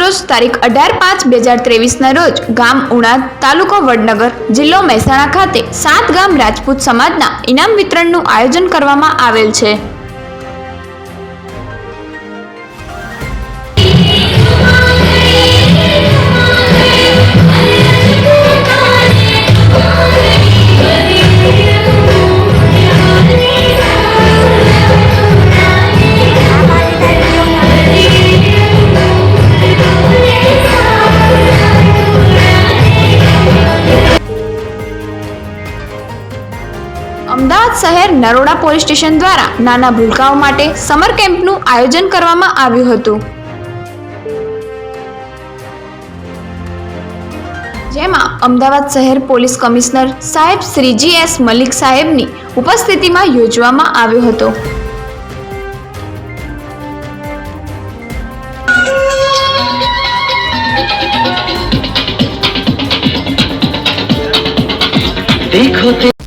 રોજ તારીખ અઢાર પાંચ બે હજાર ત્રેવીસના રોજ ગામ ઉણાદ તાલુકો વડનગર જિલ્લો મહેસાણા ખાતે સાત ગામ રાજપૂત સમાજના ઇનામ વિતરણનું આયોજન કરવામાં આવેલ છે. અમદાવાદ શહેર નરોડા પોલીસ સ્ટેશન દ્વારા નાના ભૂલકાઓ માટે સમર કેમ્પનું આયોજન કરવામાં આવ્યું હતું. જેમાં અમદાવાદ શહેર પોલીસ કમિશનર સાહેબ શ્રી એસ મલિક સાહેબની ઉપસ્થિતિમાં યોજવામાં આવ્યો હતો. देखो